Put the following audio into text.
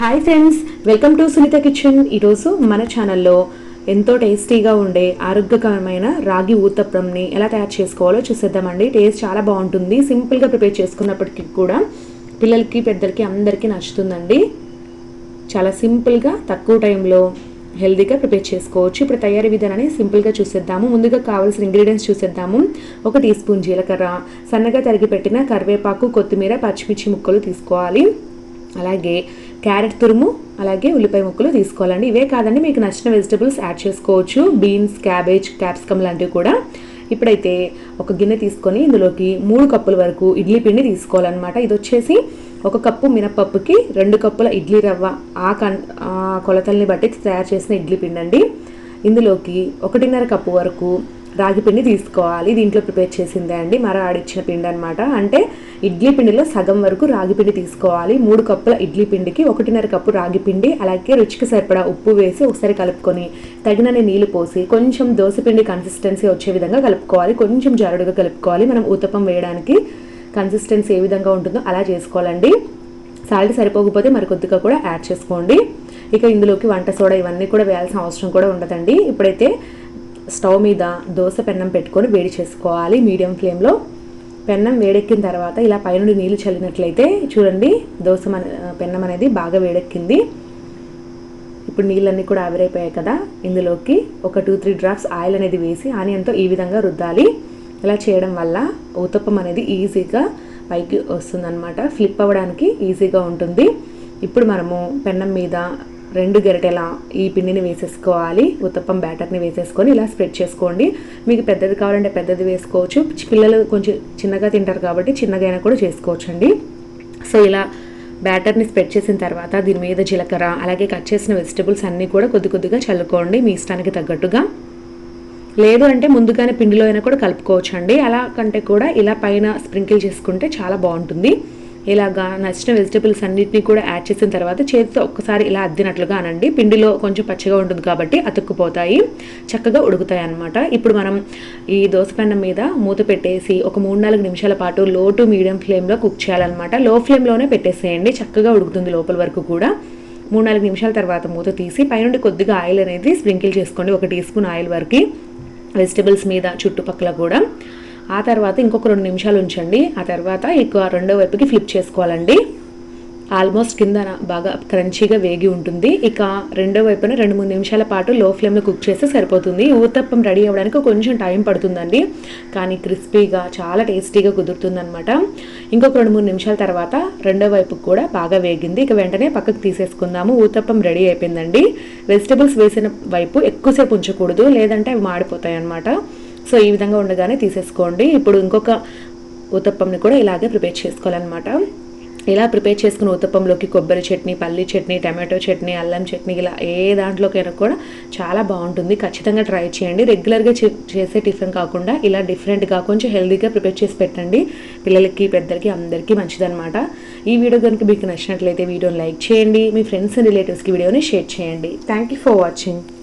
Hi friends welcome to Sunitha kitchen ఈరోజు మన ఛానల్లో ఎంతో టేస్టీగా ఉండే ఆరోగ్యకరమైన రాగి ఊతప్పంని ఎలా తయారు చేసుకోవాలో చూసేద్దామండి. టేస్ట్ చాలా బాగుంటుంది. సింపుల్గా ప్రిపేర్ చేసుకున్నప్పటికీ కూడా పిల్లలకి పెద్దలకి అందరికీ నచ్చుతుందండి. చాలా సింపుల్గా తక్కువ టైంలో హెల్తీగా ప్రిపేర్ చేసుకోవచ్చు. ఇప్పుడు తయారీ విధానాన్ని సింపుల్గా చూసేద్దాము. ముందుగా కావాల్సిన ఇంగ్రీడియంట్స్ చూసేద్దాము. ఒక టీ స్పూన్ జీలకర్ర సన్నగా తరిగి పెట్టిన కరివేపాకు కొత్తిమీర పచ్చిమిర్చి ముక్కలు తీసుకోవాలి. అలాగే క్యారెట్ తురుము అలాగే ఉల్లిపాయ ముక్కలు తీసుకోవాలండి. ఇవే కాదండి మీకు నచ్చిన వెజిటబుల్స్ యాడ్ చేసుకోవచ్చు. బీన్స్ క్యాబేజ్ క్యాప్సికమ్ లాంటివి కూడా. ఇప్పుడైతే ఒక గిన్నె తీసుకొని ఇందులోకి మూడు కప్పుల వరకు ఇడ్లీ పిండి తీసుకోవాలన్నమాట. ఇది వచ్చేసి ఒక కప్పు మినపప్పుకి రెండు కప్పుల ఇడ్లీ రవ్వ ఆ కన్ ఆ కొలతల్ని బట్టి తయారు చేసిన ఇడ్లీ పిండి అండి ఇందులోకి ఒకటిన్నర కప్పు వరకు రాగి పిండి తీసుకోవాలి. దీంట్లో ప్రిపేర్ చేసిందే అండి. మర ఆడిచ్చిన పిండి అనమాట అంటే ఇడ్లీ పిండిలో సగం వరకు రాగి పిండి తీసుకోవాలి. మూడు కప్పుల ఇడ్లీ పిండికి ఒకటిన్నర కప్పు రాగి పిండి అలాగే రుచికి సరిపడా ఉప్పు వేసి ఒకసారి కలుపుకొని తగినన్ని నీళ్ళు పోసి కొంచెం దోశపిండి కన్సిస్టెన్సీ వచ్చే విధంగా కలుపుకోవాలి. కొంచెం జారుడుగా కలుపుకోవాలి. మనం ఊతప్పం వేయడానికి కన్సిస్టెన్సీ ఏ విధంగా ఉంటుందో అలా చేసుకోవాలండి. సాల్ట్ సరిపోకపోతే మరి కొద్దిగా కూడా యాడ్ చేసుకోండి. ఇక ఇందులోకి వంట సోడా ఇవన్నీ కూడా వేయాల్సిన అవసరం కూడా ఉండదండి. ఇప్పుడైతే స్టవ్ మీద దోశ పెన్నం పెట్టుకొని వేడి చేసుకోవాలి. మీడియం ఫ్లేమ్లో. పెన్నం వేడెక్కిన తర్వాత ఇలా పైనుండి నీళ్ళు చల్లినట్లయితే చూడండి దోశ మన పెన్నం అనేది బాగా వేడెక్కింది. ఇప్పుడు నీళ్ళన్నీ కూడా ఆవిరైపోయాయి కదా. ఇందులోకి ఒక టూ త్రీ డ్రాప్స్ ఆయిల్ అనేది వేసి ఆనియన్తో ఈ విధంగా రుద్దాలి. ఇలా చేయడం వల్ల ఊతప్పం అనేది ఈజీగా పైకి వస్తుందన్నమాట. ఫ్లిప్ అవ్వడానికి ఈజీగా ఉంటుంది. ఇప్పుడు మనము పెన్నం మీద రెండు గరిటెల ఈ పిండిని వేసేసుకోవాలి. ఉత్తప్పం బ్యాటర్ని వేసేసుకొని ఇలా స్ప్రెడ్ చేసుకోండి. మీకు పెద్దది కావాలంటే పెద్దది వేసుకోవచ్చు. పిల్లలు కొంచెం చిన్నగా తింటారు కాబట్టి చిన్నగా అయినా కూడా చేసుకోవచ్చు అండి సో ఇలా బ్యాటర్ని స్ప్రెడ్ చేసిన తర్వాత దీని మీద జీలకర్ర అలాగే కట్ చేసిన వెజిటబుల్స్ అన్నీ కూడా కొద్ది కొద్దిగా చల్లుకోండి మీ ఇష్టానికి తగ్గట్టుగా. లేదు అంటే ముందుగానే పిండిలో అయినా కూడా కలుపుకోవచ్చు అండి అలా కంటే కూడా ఇలా పైన స్ప్రింకిల్ చేసుకుంటే చాలా బాగుంటుంది. ఇలాగా నచ్చిన వెజిటబుల్స్ అన్నింటినీ కూడా యాడ్ చేసిన తర్వాత చేతితో ఒక్కసారి ఇలా అద్దినట్లుగా అనండి. పిండిలో కొంచెం పచ్చిగా ఉంటుంది కాబట్టి అతుక్కుపోతాయి. చక్కగా ఉడుకుతాయి అనమాట ఇప్పుడు మనం ఈ దోసపెన్నం మీద మూత పెట్టేసి ఒక మూడు నాలుగు నిమిషాల పాటు లో టు మీడియం ఫ్లేమ్లో కుక్ చేయాలన్నమాట. లో ఫ్లేమ్లోనే పెట్టేసేయండి. చక్కగా ఉడుకుతుంది లోపల వరకు కూడా. మూడు నాలుగు నిమిషాల తర్వాత మూత తీసి పైనుండి కొద్దిగా ఆయిల్ అనేది స్ప్రింకిల్ చేసుకోండి. ఒక టీ స్పూన్ ఆయిల్ వరకు వెజిటబుల్స్ మీద చుట్టుపక్కల కూడా. ఆ తర్వాత ఇంకొక రెండు నిమిషాలు ఉంచండి. ఆ తర్వాత ఎక్కువ రెండో వైపుకి ఫ్లిప్ చేసుకోవాలండి. ఆల్మోస్ట్ కింద బాగా క్రంచీగా వేగి ఉంటుంది. ఇక రెండో వైపున రెండు మూడు నిమిషాల పాటు లో ఫ్లేమ్లో కుక్ చేస్తే సరిపోతుంది. ఊతప్పం రెడీ అవ్వడానికి కొంచెం టైం పడుతుందండి. కానీ క్రిస్పీగా చాలా టేస్టీగా కుదురుతుందనమాట ఇంకొక రెండు మూడు నిమిషాల తర్వాత రెండో వైపుకి కూడా బాగా వేగింది. ఇక వెంటనే పక్కకు తీసేసుకుందాము. ఊతప్పం రెడీ అయిపోయిందండి. వెజిటబుల్స్ వేసిన వైపు ఎక్కువసేపు ఉంచకూడదు. లేదంటే అవి మాడిపోతాయి అనమాట సో ఈ విధంగా ఉండగానే తీసేసుకోండి. ఇప్పుడు ఇంకొక ఉతప్పంని కూడా ఇలాగే ప్రిపేర్ చేసుకోవాలన్నమాట. ఇలా ప్రిపేర్ చేసుకున్న ఉతప్పంలోకి కొబ్బరి చట్నీ పల్లి చట్నీ టమాటో చట్నీ అల్లం చట్నీ ఇలా ఏ దాంట్లోకైనా కూడా చాలా బాగుంటుంది. ఖచ్చితంగా ట్రై చేయండి. రెగ్యులర్గా చేసే టిఫిన్ కాకుండా ఇలా డిఫరెంట్గా కొంచెం హెల్దీగా ప్రిపేర్ చేసి పెట్టండి. పిల్లలకి పెద్దలకి అందరికీ మంచిదన్నమాట. ఈ వీడియో కనుక మీకు నచ్చినట్లయితే వీడియోని లైక్ చేయండి. మీ ఫ్రెండ్స్ అండ్ రిలేటివ్స్కి వీడియోని షేర్ చేయండి. Thank you for watching.